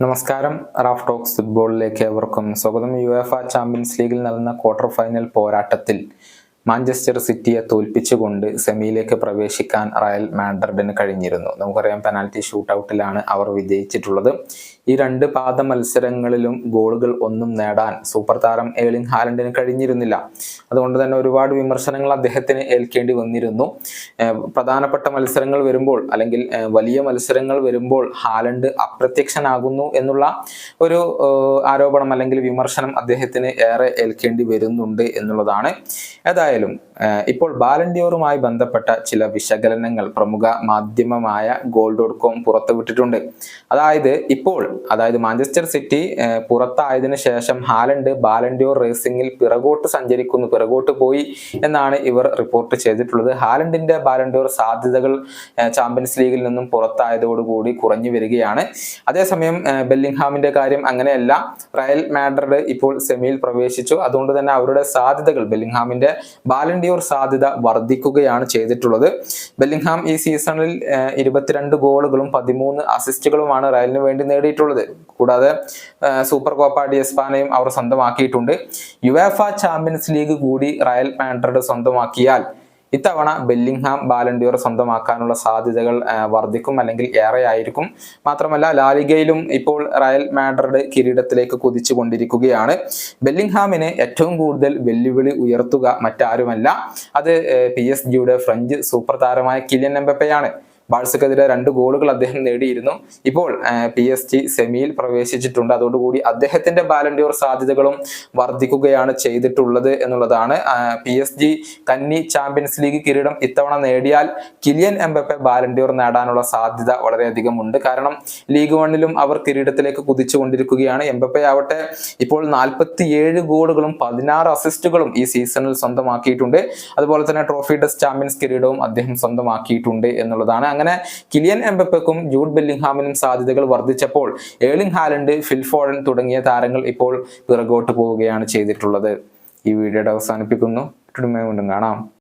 നമസ്കാരം. Raf talks ഫുട്ബോളിലേക്ക് ഏവർക്കും സ്വാഗതം. യു എഫ് ചാമ്പ്യൻസ് ലീഗിൽ നടന്ന ക്വാർട്ടർ ഫൈനൽ പോരാട്ടത്തിൽ മാഞ്ചസ്റ്റർ സിറ്റിയെ തോൽപ്പിച്ചുകൊണ്ട് സെമിയിലേക്ക് പ്രവേശിക്കാൻ റയൽ മാഡ്രിഡിന് കഴിഞ്ഞിരുന്നു. നമുക്കറിയാം പെനാൽറ്റി ഷൂട്ടൗട്ടിലാണ് അവർ വിജയിച്ചിട്ടുള്ളത്. ഈ രണ്ട് പാദ മത്സരങ്ങളിലും ഗോളുകൾ ഒന്നും നേടാൻ സൂപ്പർ താരം ഏളിംഗ് ഹാലൻഡിന് കഴിഞ്ഞിരുന്നില്ല. അതുകൊണ്ട് തന്നെ ഒരുപാട് വിമർശനങ്ങൾ അദ്ദേഹത്തിന് ഏൽക്കേണ്ടി വന്നിരുന്നു. പ്രധാനപ്പെട്ട മത്സരങ്ങൾ വരുമ്പോൾ അല്ലെങ്കിൽ വലിയ മത്സരങ്ങൾ വരുമ്പോൾ ഹാലൻഡ് അപ്രത്യക്ഷനാകുന്നു എന്നുള്ള ഒരു ആരോപണം അല്ലെങ്കിൽ വിമർശനം അദ്ദേഹത്തിന് ഏറെ ഏൽക്കേണ്ടി വരുന്നുണ്ട് എന്നുള്ളതാണ്. ഏതായാലും ഇപ്പോൾ ബാലൻഡിയോറുമായി ബന്ധപ്പെട്ട ചില വിശകലനങ്ങൾ പ്രമുഖ മാധ്യമമായ ഗോൾ ഡോട്ട് കോം പുറത്തുവിട്ടിട്ടുണ്ട്. അതായത് ഇപ്പോൾ അതായത് മാഞ്ചസ്റ്റർ സിറ്റി പുറത്തായതിനു ശേഷം ഹാലൻഡ് ബാലൻഡിയോർ റേസിംഗിൽ പിറകോട്ട് സഞ്ചരിക്കുന്നു പിറകോട്ട് പോയി എന്നാണ് ഇവർ റിപ്പോർട്ട് ചെയ്തിട്ടുള്ളത്. ഹാലൻഡിന്റെ ബാലൻഡിയോർ സാധ്യതകൾ ചാമ്പ്യൻസ് ലീഗിൽ നിന്നും പുറത്തായതോടുകൂടി കുറഞ്ഞു വരികയാണ്. അതേസമയം ബെല്ലിംഗ്ഹാമിന്റെ കാര്യം അങ്ങനെയല്ല. റയൽ മാഡ്രിഡ് ഇപ്പോൾ സെമിയിൽ പ്രവേശിച്ചു. അതുകൊണ്ട് തന്നെ അവരുടെ സാധ്യതകൾ ബെല്ലിംഗ്ഹാമിന്റെ ബാലൻഡിയോർ സാധ്യത വർദ്ധിക്കുകയാണ് ചെയ്തിട്ടുള്ളത്. ബെല്ലിംഗ്ഹാം ഈ സീസണിൽ ഇരുപത്തിരണ്ട് ഗോളുകളും പതിമൂന്ന് അസിസ്റ്റുകളുമാണ് റയലിന് വേണ്ടി നേടിയിട്ടുള്ളത്. കൂടാതെ സൂപ്പർ കോപ്പ ഡി എസ്പാനയും അവർ സ്വന്തമാക്കിയിട്ടുണ്ട്. യുവേഫ ചാമ്പ്യൻസ് ലീഗ് കൂടി റയൽ മാൻഡ്രഡ് സ്വന്തമാക്കിയാൽ ഇത്തവണ ബെല്ലിംഗ്ഹാം ബാലൻഡിയോർ സ്വന്തമാക്കാനുള്ള സാധ്യതകൾ വർദ്ധിക്കും അല്ലെങ്കിൽ ഏറെയായിരിക്കും. മാത്രമല്ല ലാലിഗയിലും ഇപ്പോൾ റയൽ മാഡ്രിഡ് കിരീടത്തിലേക്ക് കുതിച്ചു കൊണ്ടിരിക്കുകയാണ് ബെല്ലിംഗ്ഹാമിന് ഏറ്റവും കൂടുതൽ വെല്ലുവിളി ഉയർത്തുക മറ്റാരുമല്ല. അത് പി എസ് ജിയുടെ ഫ്രഞ്ച് സൂപ്പർ താരമായ കിലിയൻ എംബപ്പയാണ്. ബാഴ്സക്കെതിരെ രണ്ട് ഗോളുകൾ അദ്ദേഹം നേടിയിരുന്നു. ഇപ്പോൾ പി എസ് ജി സെമിയിൽ പ്രവേശിച്ചിട്ടുണ്ട്. അതോടുകൂടി അദ്ദേഹത്തിന്റെ ബാലൻഡിയോർ സാധ്യതകളും വർദ്ധിക്കുകയാണ് ചെയ്തിട്ടുള്ളത് എന്നുള്ളതാണ്. പി എസ് ജി കന്നി ചാമ്പ്യൻസ് ലീഗ് കിരീടം ഇത്തവണ നേടിയാൽ കിലിയൻ എംബപ്പെ ബാലൻഡിയോർ നേടാനുള്ള സാധ്യത വളരെയധികം ഉണ്ട്. കാരണം ലീഗ് വണ്ണിലും അവർ കിരീടത്തിലേക്ക് കുതിച്ചുകൊണ്ടിരിക്കുകയാണ്. എംബപ്പെ ആവട്ടെ ഇപ്പോൾ നാൽപ്പത്തിയേഴ് ഗോളുകളും പതിനാറ് അസിസ്റ്റുകളും ഈ സീസണിൽ സ്വന്തമാക്കിയിട്ടുണ്ട്. അതുപോലെ തന്നെ ട്രോഫി ടെസ്റ്റ് ചാമ്പ്യൻസ് കിരീടവും അദ്ദേഹം സ്വന്തമാക്കിയിട്ടുണ്ട് എന്നുള്ളതാണ്. അങ്ങനെ കിലിയൻ എംബപ്പയ്ക്കും ജൂഡ് ബെല്ലിംഗ്ഹാമിനും സാധ്യതകൾ വർദ്ധിച്ചപ്പോൾ ഏളിംഗ് ഹാലൻഡ് ഫിൽഫോഡൻ തുടങ്ങിയ താരങ്ങൾ ഇപ്പോൾ പിറകോട്ട് പോവുകയാണ് ചെയ്തിട്ടുള്ളത്. ഈ വീഡിയോയുടെ അവസാനിപ്പിക്കുന്നു. കാണാം.